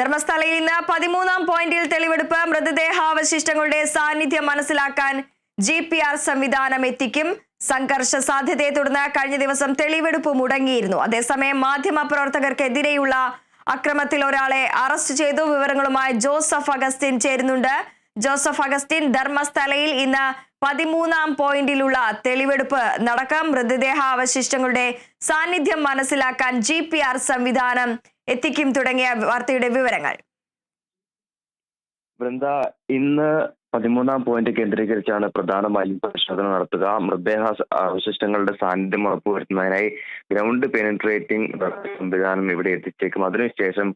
ധർമ്മസ്ഥലയിൽ ഇന്ന് പതിമൂന്നാം പോയിന്റിൽ തെളിവെടുപ്പ്. മൃതദേഹാവശിഷ്ടങ്ങളുടെ സാന്നിധ്യം മനസ്സിലാക്കാൻ ജി പി ആർ സംവിധാനം എത്തിക്കും. സംഘർഷ സാധ്യതയെ തുടർന്ന് കഴിഞ്ഞ ദിവസം തെളിവെടുപ്പ് മുടങ്ങിയിരുന്നു. അതേസമയം മാധ്യമ പ്രവർത്തകർക്കെതിരെയുള്ള അക്രമത്തിൽ ഒരാളെ അറസ്റ്റ് ചെയ്തു. വിവരങ്ങളുമായി ജോസഫ് അഗസ്റ്റിൻ ചേരുന്നുണ്ട്. ജോസഫ് അഗസ്റ്റിൻ ധർമ്മസ്ഥലയിൽ ഇന്ന് പതിമൂന്നാം പോയിന്റിലുള്ള തെളിവെടുപ്പ് നടക്കാം. മൃതദേഹാവശിഷ്ടങ്ങളുടെ സാന്നിധ്യം മനസ്സിലാക്കാൻ ജി സംവിധാനം എത്തിക്കും തുടങ്ങിയ വാർത്തയുടെ വിവരങ്ങൾ. വൃന്ദ ഇന്ന് പതിമൂന്നാം പോയിന്റ് കേന്ദ്രീകരിച്ചാണ് പ്രധാനമായും പരിശോധന നടത്തുക. മൃതദേഹ അവശിഷ്ടങ്ങളുടെ സാന്നിധ്യം ഉറപ്പുവരുത്തുന്നതിനായി ഗ്രൗണ്ട് പെനിട്രേറ്റിംഗ് സംവിധാനം ഇവിടെ എത്തിച്ചേക്കും. അതിനുശേഷം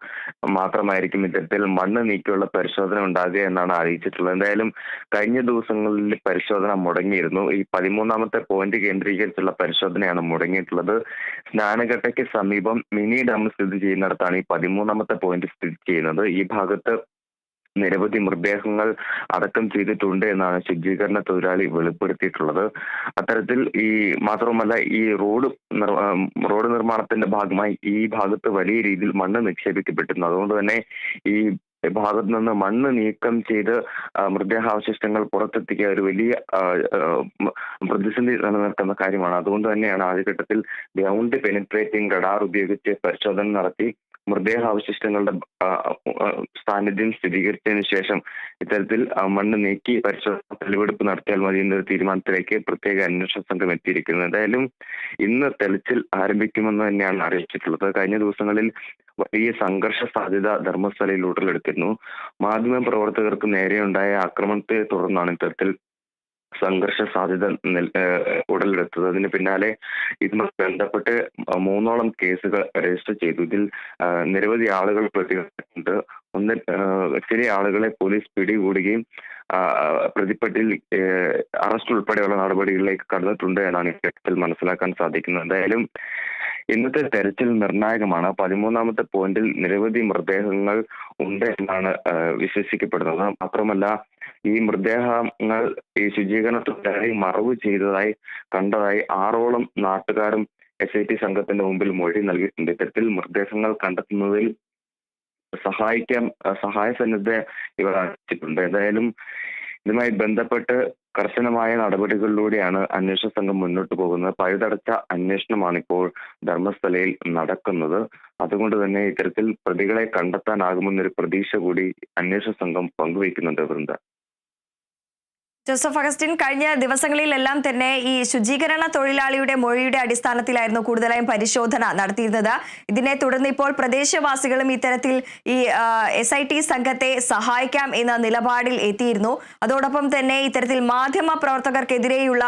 മാത്രമായിരിക്കും ഇത്തരത്തിൽ മണ്ണ് നീക്കിയുള്ള പരിശോധന ഉണ്ടാകുക എന്നാണ് അറിയിച്ചിട്ടുള്ളത്. എന്തായാലും കഴിഞ്ഞ ദിവസങ്ങളിൽ പരിശോധന മുടങ്ങിയിരുന്നു. ഈ പതിമൂന്നാമത്തെ പോയിന്റ് കേന്ദ്രീകരിച്ചുള്ള പരിശോധനയാണ് മുടങ്ങിയിട്ടുള്ളത്. സ്നാനഘട്ടയ്ക്ക് സമീപം മിനി ഡാം സ്ഥിതി ചെയ്യുന്നിടത്താണ് ഈ പതിമൂന്നാമത്തെ പോയിന്റ് സ്ഥിതി ചെയ്യുന്നത്. ഈ ഭാഗത്ത് നിരവധി മൃതദേഹങ്ങൾ അടക്കം ചെയ്തിട്ടുണ്ട് എന്നാണ് ശുചീകരണ തൊഴിലാളി വെളിപ്പെടുത്തിയിട്ടുള്ളത്. അത്തരത്തിൽ ഈ മാത്രവുമല്ല ഈ റോഡ് റോഡ് നിർമ്മാണത്തിന്റെ ഭാഗമായി ഈ ഭാഗത്ത് വലിയ രീതിയിൽ മണ്ണ് നിക്ഷേപിക്കപ്പെട്ടിരുന്നു. അതുകൊണ്ട് തന്നെ ഈ ഭാഗത്ത് നിന്ന് മണ്ണ് നീക്കം ചെയ്ത് മൃതദേഹാവശിഷ്ടങ്ങൾ പുറത്തെത്തിക്കുക ഒരു വലിയ പ്രതിസന്ധി നിലനിൽക്കുന്ന കാര്യമാണ്. അതുകൊണ്ട് തന്നെയാണ് ആദ്യഘട്ടത്തിൽ ഗ്രൗണ്ട് പെനിട്രേറ്റിംഗ് റഡാർ ഉപയോഗിച്ച് പരിശോധന നടത്തി. മൃതദേഹാവശിഷ്ടങ്ങളുടെ സാന്നിധ്യം സ്ഥിരീകരിച്ചതിന് ശേഷം ഇത്തരത്തിൽ മണ്ണ് നീക്കി പരിശോധന തെളിവെടുപ്പ് നടത്തിയാൽ മതി എന്നൊരു തീരുമാനത്തിലേക്ക് പ്രത്യേക അന്വേഷണ സംഘം എത്തിയിരിക്കുന്നത് എന്തായാലും ഇന്ന് തെളിച്ചിൽ ആരംഭിക്കുമെന്ന് തന്നെയാണ് അറിയിച്ചിട്ടുള്ളത്. കഴിഞ്ഞ ദിവസങ്ങളിൽ വലിയ സംഘർഷ സാധ്യത ധർമ്മസ്ഥലയിൽ ഉടലെടുത്തിരുന്നു. മാധ്യമ പ്രവർത്തകർക്ക് നേരെയുണ്ടായ ആക്രമണത്തെ തുടർന്നാണ് ഇത്തരത്തിൽ സംഘർഷ സാധ്യത ഉടലെടുത്തത്. അതിന് പിന്നാലെ ഇതുമായി ബന്ധപ്പെട്ട് മൂന്നോളം കേസുകൾ രജിസ്റ്റർ ചെയ്തു. ഇതിൽ നിരവധി ആളുകൾ പ്രതികളുണ്ട് ഒന്ന് ചില ആളുകളെ പോലീസ് പിടികൂടുകയും പ്രതിപ്പട്ടിൽ അറസ്റ്റ് ഉൾപ്പെടെയുള്ള നടപടികളിലേക്ക് കടന്നിട്ടുണ്ട് എന്നാണ് ഇക്കാര്യത്തിൽ മനസ്സിലാക്കാൻ സാധിക്കുന്നത്. എന്തായാലും ഇന്നത്തെ തെരച്ചിൽ നിർണായകമാണ്. പതിമൂന്നാമത്തെ പോയിന്റിൽ നിരവധി മൃതദേഹങ്ങൾ ഉണ്ട് എന്നാണ് വിശ്വസിക്കപ്പെടുന്നത്. മാത്രമല്ല ഈ മൃതദേഹങ്ങൾ ഈ ശുചീകരണത്തിനായി മറവ് ചെയ്തതായി കണ്ടതായി ആറോളം നാട്ടുകാരും എസ് ഐ ടി സംഘത്തിന്റെ മുമ്പിൽ മൊഴി നൽകിയിട്ടുണ്ട്. ഇത്തരത്തിൽ മൃതദേഹങ്ങൾ കണ്ടെത്തുന്നതിൽ സഹായിക്കാൻ സഹായ സന്നദ്ധ ഇവർ അറിയിച്ചിട്ടുണ്ട് എന്തായാലും ഇതുമായി ബന്ധപ്പെട്ട് കർശനമായ നടപടികളിലൂടെയാണ് അന്വേഷണ സംഘം മുന്നോട്ട് പോകുന്നത്. പഴുതടച്ച അന്വേഷണമാണ് ഇപ്പോൾ ധർമ്മസ്ഥലയിൽ നടക്കുന്നത്. അതുകൊണ്ട് തന്നെ ഇത്തരത്തിൽ പ്രതികളെ കണ്ടെത്താനാകുമെന്നൊരു പ്രതീക്ഷ കൂടി അന്വേഷണ സംഘം പങ്കുവയ്ക്കുന്നുണ്ട് വൃന്ദ. ജോസഫ് അഗസ്റ്റിൻ കഴിഞ്ഞ ദിവസങ്ങളിലെല്ലാം തന്നെ ഈ ശുചീകരണ തൊഴിലാളിയുടെ മൊഴിയുടെ അടിസ്ഥാനത്തിലായിരുന്നു കൂടുതലായും പരിശോധന നടത്തിയിരുന്നത്. ഇതിനെ തുടർന്ന് ഇപ്പോൾ പ്രദേശവാസികളും ഇത്തരത്തിൽ ഈ എസ് ഐ ടി സംഘത്തെ സഹായിക്കാം എന്ന നിലപാടിൽ എത്തിയിരുന്നു. അതോടൊപ്പം തന്നെ ഇത്തരത്തിൽ മാധ്യമ പ്രവർത്തകർക്കെതിരെയുള്ള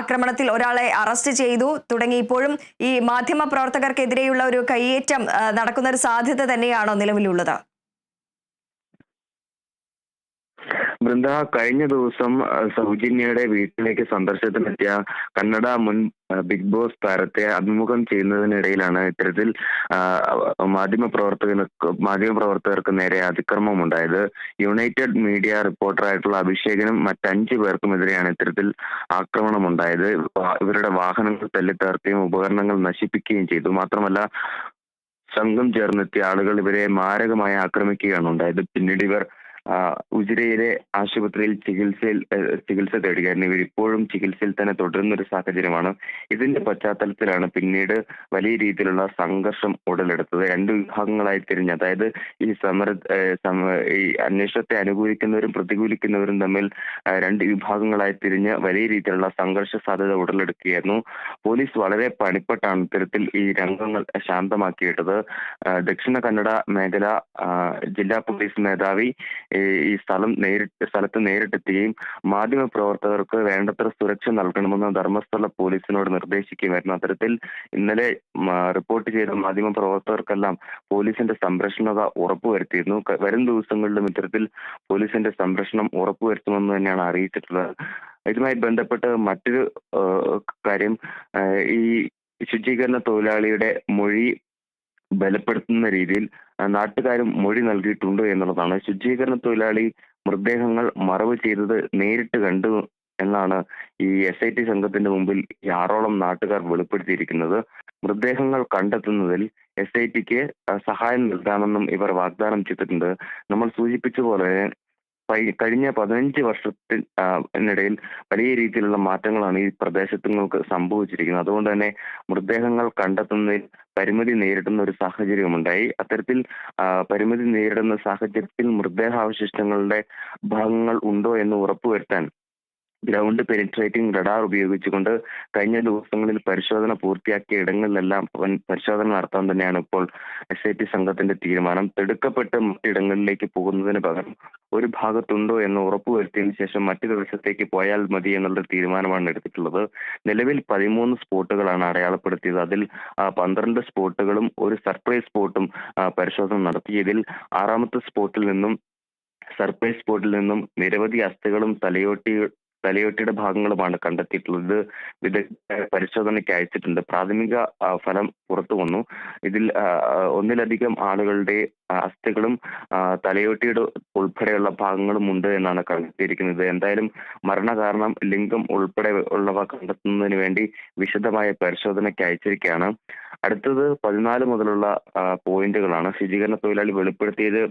ആക്രമണത്തിൽ ഒരാളെ അറസ്റ്റ് ചെയ്തു. തുടങ്ങി ഇപ്പോഴും ഈ മാധ്യമ പ്രവർത്തകർക്കെതിരെയുള്ള ഒരു കയ്യേറ്റം നടക്കുന്ന ഒരു സാധ്യത തന്നെയാണോ നിലവിലുള്ളത്? വൃന്ദ കഴിഞ്ഞ ദിവസം സൗജന്യയുടെ വീട്ടിലേക്ക് സന്ദർശനത്തിനെത്തിയ കന്നഡ മുൻ ബിഗ് ബോസ് താരത്തെ അഭിമുഖം ചെയ്യുന്നതിനിടയിലാണ് ഇത്തരത്തിൽ മാധ്യമപ്രവർത്തകന് മാധ്യമ പ്രവർത്തകന് മാധ്യമ പ്രവർത്തകർക്ക് നേരെ അതിക്രമം ഉണ്ടായത് യുണൈറ്റഡ് മീഡിയ റിപ്പോർട്ടറായിട്ടുള്ള അഭിഷേകനും മറ്റഞ്ചു പേർക്കുമെതിരെയാണ് ഇത്തരത്തിൽ ആക്രമണം ഉണ്ടായത് ഇവരുടെ വാഹനങ്ങൾ തല്ലിത്തകർക്കുകയും ഉപകരണങ്ങൾ നശിപ്പിക്കുകയും ചെയ്തു. മാത്രമല്ല സംഘം ചേർന്നെത്തിയ ആളുകൾ ഇവരെ മാരകമായി ആക്രമിക്കുകയാണ് ഉണ്ടായത്. പിന്നീട് ഇവർ ഉജിരയിലെ ആശുപത്രിയിൽ ചികിത്സയിൽ ചികിത്സ തേടുകയായിരുന്നു. ഇവർ ഇപ്പോഴും ചികിത്സയിൽ തന്നെ തുടരുന്ന ഒരു സാഹചര്യമാണ്. ഇതിന്റെ പശ്ചാത്തലത്തിലാണ് പിന്നീട് വലിയ രീതിയിലുള്ള സംഘർഷം ഉടലെടുത്തത്. രണ്ട് വിഭാഗങ്ങളായി തിരിഞ്ഞ് അതായത് ഈ സമര ഈ അന്വേഷണത്തെ അനുകൂലിക്കുന്നവരും പ്രതികൂലിക്കുന്നവരും തമ്മിൽ രണ്ട് വിഭാഗങ്ങളായി തിരിഞ്ഞ് വലിയ രീതിയിലുള്ള സംഘർഷ സാധ്യത ഉടലെടുക്കുകയായിരുന്നു. പോലീസ് വളരെ പണിപ്പെട്ടാണ് ഇത്തരത്തിൽ ഈ രംഗങ്ങൾ ശാന്തമാക്കിയിട്ടത്. ദക്ഷിണ കന്നഡ മേഖല ജില്ലാ പോലീസ് മേധാവി ഈ സ്ഥലം നേരിട്ട് സ്ഥലത്ത് നേരിട്ടെത്തുകയും മാധ്യമ പ്രവർത്തകർക്ക് വേണ്ടത്ര സുരക്ഷ നൽകണമെന്ന് ധർമ്മസ്ഥല പോലീസിനോട് നിർദ്ദേശിക്കുകയായിരുന്നു അത്തരത്തിൽ ഇന്നലെ റിപ്പോർട്ട് ചെയ്ത മാധ്യമ പ്രവർത്തകർക്കെല്ലാം പോലീസിന്റെ സംരക്ഷണത ഉറപ്പുവരുത്തിയിരുന്നു. വരും ദിവസങ്ങളിലും ഇത്തരത്തിൽ പോലീസിന്റെ സംരക്ഷണം ഉറപ്പുവരുത്തുമെന്ന് തന്നെയാണ് അറിയിച്ചിട്ടുള്ളത്. ഇതുമായി ബന്ധപ്പെട്ട് മറ്റൊരു കാര്യം ഈ ശുചീകരണ തൊഴിലാളിയുടെ മൊഴി ബലപ്പെടുത്തുന്ന രീതിയിൽ നാട്ടുകാരും മൊഴി നൽകിയിട്ടുണ്ട് എന്നുള്ളതാണ്. ശുചീകരണ തൊഴിലാളി മൃതദേഹങ്ങൾ മറവ് ചെയ്തത് നേരിട്ട് കണ്ടു എന്നാണ് ഈ എസ് ഐ ടി സംഘത്തിന്റെ മുമ്പിൽ ആറോളം നാട്ടുകാർ വെളിപ്പെടുത്തിയിരിക്കുന്നത്. മൃതദേഹങ്ങൾ കണ്ടെത്തുന്നതിൽ എസ് ഐ ടിക്ക് സഹായം നൽകാമെന്നും ഇവർ വാഗ്ദാനം ചെയ്തിട്ടുണ്ട്. നമ്മൾ സൂചിപ്പിച്ച പോലെ കഴിഞ്ഞ പതിനഞ്ച് വർഷത്തിനിടയിൽ വലിയ രീതിയിലുള്ള മാറ്റങ്ങളാണ് ഈ പ്രദേശത്തുങ്ങൾക്ക് സംഭവിച്ചിരിക്കുന്നത്. അതുകൊണ്ട് തന്നെ മൃതദേഹങ്ങൾ കണ്ടെത്തുന്നതിൽ പരിമിതി നേരിടുന്ന ഒരു സാഹചര്യമുണ്ടായി അത്തരത്തിൽ പരിമിതി നേരിടുന്ന സാഹചര്യത്തിൽ മൃതദേഹാവശിഷ്ടങ്ങളുടെ ഭാഗങ്ങൾ ഉണ്ടോ എന്ന് ഉറപ്പുവരുത്താൻ ഗ്രൗണ്ട് പെനിട്രേറ്റിംഗ് റഡാർ ഉപയോഗിച്ചുകൊണ്ട് കഴിഞ്ഞ ദിവസങ്ങളിൽ പരിശോധന പൂർത്തിയാക്കിയ ഇടങ്ങളിലെല്ലാം പരിശോധന നടത്താൻ തന്നെയാണ് ഇപ്പോൾ എസ് ഐ ടി സംഘത്തിന്റെ തീരുമാനം. തിടുക്കപ്പെട്ട് മറ്റിടങ്ങളിലേക്ക് പോകുന്നതിന് പകരം ഒരു ഭാഗത്തുണ്ടോ എന്ന് ഉറപ്പുവരുത്തിയതിനു ശേഷം മറ്റു ദിവസത്തേക്ക് പോയാൽ മതി എന്നുള്ള തീരുമാനമാണ് എടുത്തിട്ടുള്ളത്. നിലവിൽ പതിമൂന്ന് സ്പോട്ടുകളാണ് അടയാളപ്പെടുത്തിയത്. അതിൽ പന്ത്രണ്ട് സ്പോട്ടുകളും ഒരു സർപ്രൈസ് സ്പോട്ടും പരിശോധന നടത്തി ഇതിൽ ആറാമത്തെ സ്പോട്ടിൽ നിന്നും സർപ്രൈസ് സ്പോട്ടിൽ നിന്നും നിരവധി അസ്ഥികളും തലയോട്ടി തലയോട്ടിയുടെ ഭാഗങ്ങളുമാണ് കണ്ടെത്തിയിട്ടുള്ളത്. വിദഗ്ധ പരിശോധനയ്ക്ക് അയച്ചിട്ടുണ്ട്. പ്രാഥമിക ഫലം പുറത്തു വന്നു. ഇതിൽ ഒന്നിലധികം ആളുകളുടെ അസ്ഥികളും തലയോട്ടിയുടെ ഉൾപ്പെടെയുള്ള ഭാഗങ്ങളും ഉണ്ട് എന്നാണ് കണ്ടെത്തിയിരിക്കുന്നത്. എന്തായാലും മരണകാരണം ലിംഗം ഉൾപ്പെടെ ഉള്ളവ കണ്ടെത്തുന്നതിന് വേണ്ടി വിശദമായ പരിശോധനയ്ക്ക് അയച്ചിരിക്കുകയാണ്. അടുത്തത് പതിനാല് മുതലുള്ള പോയിന്റുകളാണ്. ശുചീകരണ തൊഴിലാളി വെളിപ്പെടുത്തിയത്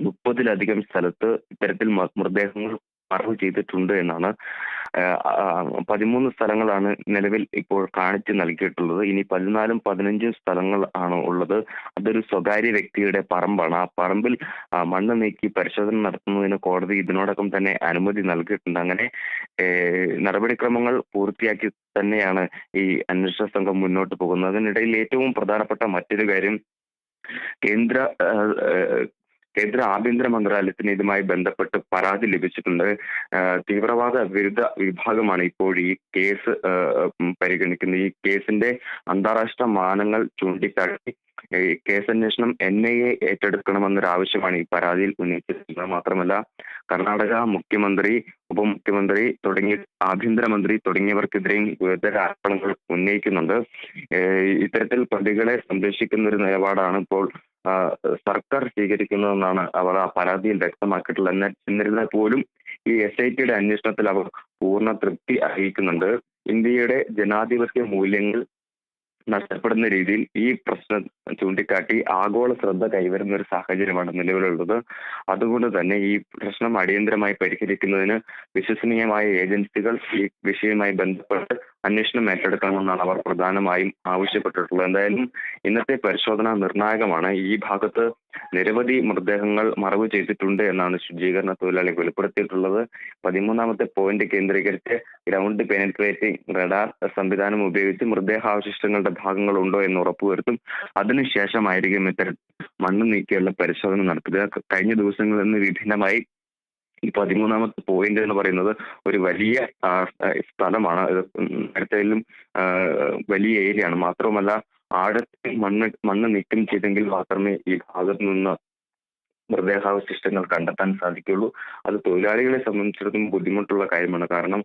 മുപ്പതിലധികം സ്ഥലത്ത് ഇത്തരത്തിൽ മൃതദേഹങ്ങൾ മറവ് ചെയ്തിട്ടുണ്ട് എന്നാണ് പതിമൂന്ന് സ്ഥലങ്ങളാണ് നിലവിൽ ഇപ്പോൾ കാണിച്ചു നൽകിയിട്ടുള്ളത്. ഇനി പതിനാലും പതിനഞ്ചും സ്ഥലങ്ങൾ ആണ് ഉള്ളത്. അതൊരു സ്വകാര്യ വ്യക്തിയുടെ പറമ്പാണ്. ആ പറമ്പിൽ മണ്ണ് നീക്കി പരിശോധന നടത്തുന്നതിന് കോടതി ഇതിനോടകം തന്നെ അനുമതി നൽകിയിട്ടുണ്ട്. അങ്ങനെ നടപടിക്രമങ്ങൾ പൂർത്തിയാക്കി തന്നെയാണ് ഈ അന്വേഷണ സംഘം മുന്നോട്ട് പോകുന്നത്. അതിനിടയിൽ ഏറ്റവും പ്രധാനപ്പെട്ട മറ്റൊരു കാര്യം കേന്ദ്ര കേന്ദ്ര ആഭ്യന്തര മന്ത്രാലയത്തിന് ഇതുമായി ബന്ധപ്പെട്ട് പരാതി ലഭിച്ചിട്ടുണ്ട്. തീവ്രവാദ വിരുദ്ധ വിഭാഗമാണ് ഇപ്പോൾ ഈ കേസ് പരിഗണിക്കുന്നത്. ഈ കേസിന്റെ അന്താരാഷ്ട്ര മാനങ്ങൾ ചൂണ്ടിക്കാട്ടി കേസന്വേഷണം എൻ ഐ എ ഏറ്റെടുക്കണമെന്നൊരാവശ്യമാണ് ഈ പരാതിയിൽ ഉന്നയിച്ചിട്ടുള്ളത് മാത്രമല്ല കർണാടക മുഖ്യമന്ത്രി ഉപമുഖ്യമന്ത്രി തുടങ്ങിയ ആഭ്യന്തരമന്ത്രി തുടങ്ങിയവർക്കെതിരെയും ഗുരുതര ആരോപണങ്ങൾ ഉന്നയിക്കുന്നുണ്ട്. ഇത്തരത്തിൽ പ്രതികളെ സംരക്ഷിക്കുന്ന ഒരു നിലപാടാണ് ഇപ്പോൾ സർക്കാർ സ്വീകരിക്കുന്നതെന്നാണ് അവർ ആ പരാതിയിൽ വ്യക്തമാക്കിയിട്ടുള്ളത്. എന്നിരുന്നാൽ പോലും ഈ എസ് ഐ ടിയുടെ അന്വേഷണത്തിൽ അവർ പൂർണ തൃപ്തി അറിയിക്കുന്നുണ്ട്. ഇന്ത്യയുടെ ജനാധിപത്യ മൂല്യങ്ങൾ നഷ്ടപ്പെടുന്ന രീതിയിൽ ഈ പ്രശ്നം ചൂണ്ടിക്കാട്ടി ആഗോള ശ്രദ്ധ കൈവരുന്ന ഒരു സാഹചര്യമാണ് നിലവിലുള്ളത്. അതുകൊണ്ട് തന്നെ ഈ പ്രശ്നം അടിയന്തരമായി പരിഹരിക്കുന്നതിന് വിശ്വസനീയമായ ഏജൻസികൾ ഈ വിഷയവുമായി ബന്ധപ്പെട്ട് അന്വേഷണം ഏറ്റെടുക്കണമെന്നാണ് അവർ പ്രധാനമായും ആവശ്യപ്പെട്ടിട്ടുള്ളത്. എന്തായാലും ഇന്നത്തെ പരിശോധന നിർണായകമാണ്. ഈ ഭാഗത്ത് നിരവധി മൃതദേഹങ്ങൾ മറവ് ചെയ്തിട്ടുണ്ട് എന്നാണ് ശുചീകരണ തൊഴിലാളി വെളിപ്പെടുത്തിയിട്ടുള്ളത്. പതിമൂന്നാമത്തെ പോയിന്റ് കേന്ദ്രീകരിച്ച് ഗ്രൗണ്ട് പെനിട്രേറ്റിംഗ് റഡാർ സംവിധാനം ഉപയോഗിച്ച് മൃതദേഹാവശിഷ്ടങ്ങളുടെ ഭാഗങ്ങൾ ഉണ്ടോ എന്ന് ഉറപ്പുവരുത്തും. അതിനുശേഷമായിരിക്കും ഇത്തരം മണ്ണ് നീക്കിയുള്ള പരിശോധന നടത്തുക. കഴിഞ്ഞ ദിവസങ്ങളിൽ നിന്ന് വിഭിന്നമായി ഈ പതിമൂന്നാമത്തെ പോയിന്റ് എന്ന് പറയുന്നത് ഒരു വലിയ സ്ഥലമാണ്. നേരത്തെയിലും വലിയ ഏരിയ ആണ്. മാത്രമല്ല ആഴത്തിൽ മണ്ണ് മണ്ണ് നീക്കം ചെയ്തെങ്കിൽ മാത്രമേ ഈ ഭാഗത്ത് നിന്ന് മൃതദേഹാവശിഷ്ടങ്ങൾ കണ്ടെത്താൻ സാധിക്കുള്ളൂ അത് തൊഴിലാളികളെ സംബന്ധിച്ചിടത്തോളം ബുദ്ധിമുട്ടുള്ള കാര്യമാണ്. കാരണം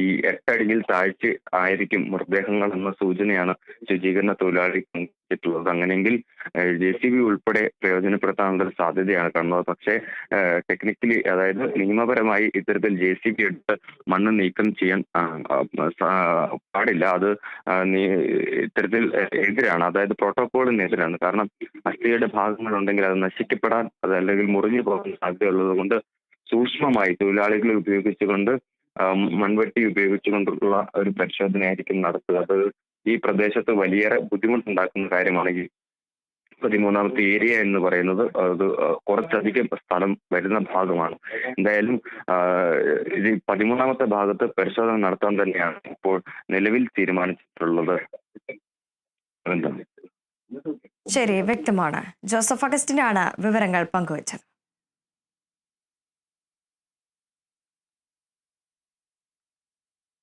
ഈ എട്ടടിയിൽ താഴ്ച ആയിരിക്കും മൃതദേഹങ്ങൾ എന്ന സൂചനയാണ് ശുചീകരണ തൊഴിലാളി ിട്ടുള്ളത് അങ്ങനെയെങ്കിൽ ജെ സി ബി ഉൾപ്പെടെ പ്രയോജനപ്പെടുത്താനുള്ള ഒരു സാധ്യതയാണ് കാണുന്നത് പക്ഷേ ടെക്നിക്കലി അതായത് നിയമപരമായി ഇത്തരത്തിൽ ജെ സി ബി എടുത്ത് മണ്ണ് നീക്കം ചെയ്യാൻ പാടില്ല. അത് ഇത്തരത്തിൽ എതിരാണ്. അതായത് പ്രോട്ടോകോളിനെതിരാണ് കാരണം അസ്ഥിയുടെ ഭാഗങ്ങൾ ഉണ്ടെങ്കിൽ അത് നശിക്കപ്പെടാൻ അത് അല്ലെങ്കിൽ മുറിഞ്ഞു പോകാൻ സാധ്യതയുള്ളത് കൊണ്ട് സൂക്ഷ്മമായി തൊഴിലാളികളെ ഉപയോഗിച്ചുകൊണ്ട് മൺവെട്ടി ഉപയോഗിച്ചുകൊണ്ടുള്ള ഒരു പരിശോധനയായിരിക്കും നടത്തുക അത് ഈ പ്രദേശത്ത് വലിയേറെ ബുദ്ധിമുട്ടുണ്ടാക്കുന്ന കാര്യമാണ് ഈ പതിമൂന്നാമത്തെ ഏരിയ എന്ന് പറയുന്നത്. അത് കുറച്ചധികം സ്ഥലം വരുന്ന ഭാഗമാണ്. എന്തായാലും ഇത് പതിമൂന്നാമത്തെ ഭാഗത്ത് പരിശോധന നടത്താൻ തന്നെയാണ് ഇപ്പോൾ നിലവിൽ തീരുമാനിച്ചിട്ടുള്ളത്. ശരി വ്യക്തമാണ്. ജോസഫ് അഗസ്റ്റിനാണ് വിവരങ്ങൾ പങ്കുവച്ചത്.